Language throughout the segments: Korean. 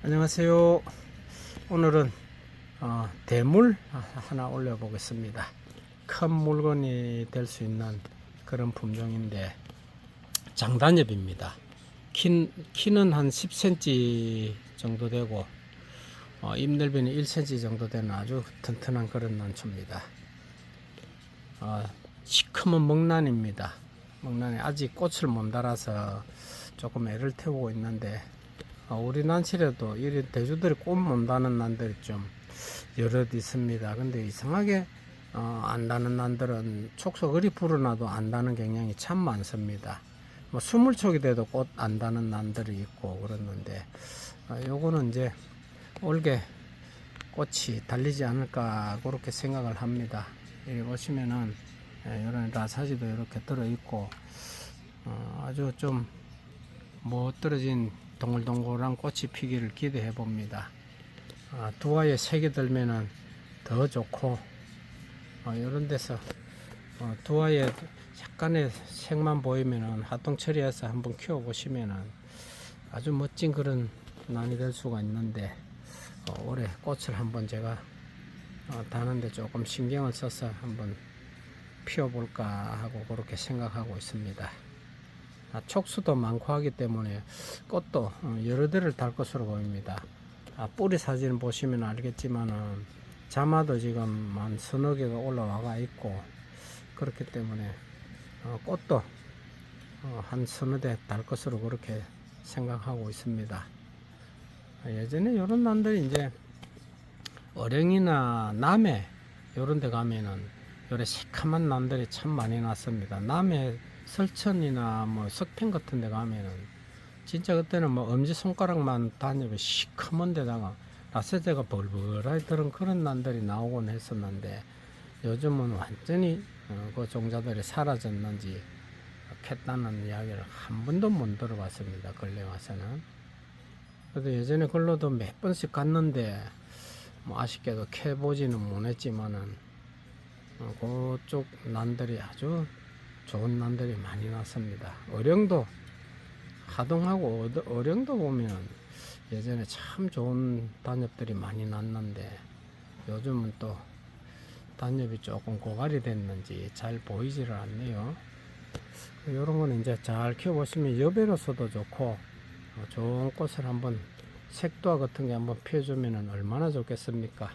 안녕하세요. 오늘은 어, 대물 하나 올려보겠습니다. 큰 물건이 될 수 있는 그런 품종인데 장단엽입니다. 키, 키는 한 10cm 정도 되고 어, 잎 넓이는 1cm 정도 되는 아주 튼튼한 그런 난초입니다. 어, 시커먼 먹란입니다. 먹란이 아직 꽃을 못 달아서 조금 애를 태우고 있는데 어, 우리 난치에도 이리 대주들이 꽃 못다는 난들이 좀 여럿 있습니다. 근데 이상하게 어, 안 다는 난들은 촉속 그리 불어놔도 안 다는 경향이 참 많습니다. 뭐 스물 촉이 돼도 꽃 안 다는 난들이 있고 그랬는데 어, 요거는 이제 올게 꽃이 달리지 않을까 그렇게 생각을 합니다. 여기 보시면은 예, 이런 라사지도 이렇게 들어 있고 어, 아주 좀 못 떨어진 동글동글한 꽃이 피기를 기대해 봅니다. 아, 두화에 색이 들면은 더 좋고 어, 이런 데서 어, 두화에 약간의 색만 보이면은 하동 처리해서 한번 키워 보시면은 아주 멋진 그런 난이 될 수가 있는데 어, 올해 꽃을 한번 제가 어, 다는데 조금 신경을 써서 한번 피워볼까 하고 그렇게 생각하고 있습니다. 아, 촉수도 많고 하기 때문에 꽃도 어, 여러 대를 달 것으로 보입니다. 아, 뿌리 사진 보시면 알겠지만은 자마도 지금 한 서너 개가 올라와가 있고 그렇기 때문에 어, 꽃도 어, 한 서너 대 달 것으로 그렇게 생각하고 있습니다. 아, 예전에 이런 난들이 이제 어령이나 남해 이런 데 가면은 요래 새카만 난들이 참 많이 났습니다. 남해 설천이나 뭐 석평 같은 데 가면은 진짜 그때는 뭐 엄지 손가락만 다녀도 시커먼 데다가 라세제가 벌벌하게 들은 그런 난들이 나오곤 했었는데 요즘은 완전히 어, 그 종자들이 사라졌는지 캤다는 이야기를 한 번도 못 들어봤습니다. 근래 와서는. 그래도 예전에 걸로도 몇 번씩 갔는데 뭐 아쉽게도 캐보지는 못했지만은 어, 그쪽 난들이 아주 좋은 난들이 많이 났습니다. 어령도 하동하고 어령도 보면 예전에 참 좋은 단엽들이 많이 났는데 요즘은 또 단엽이 조금 고갈이 됐는지 잘 보이지를 않네요. 이런 거는 이제 잘 키워보시면 여배로서도 좋고 어, 좋은 꽃을 한번 색도화 같은 게 한번 피워주면 얼마나 좋겠습니까?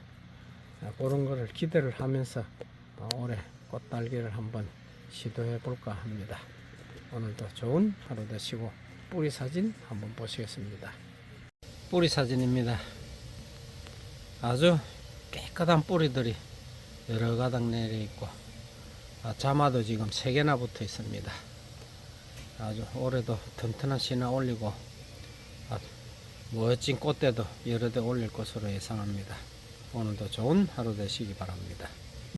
아, 그런 거를 기대를 하면서 어, 올해 꽃달기를 한번 시도해 볼까 합니다. 오늘도 좋은 하루 되시고 뿌리 사진 한번 보시겠습니다. 뿌리 사진입니다. 아주 깨끗한 뿌리들이 여러 가닥 내려 있고 아, 자마도 지금 세 개나 붙어 있습니다. 아주 올해도 튼튼한 씨나 올리고 아, 멋진 꽃대도 여러 대 올릴 것으로 예상합니다. 오늘도 좋은 하루 되시기 바랍니다.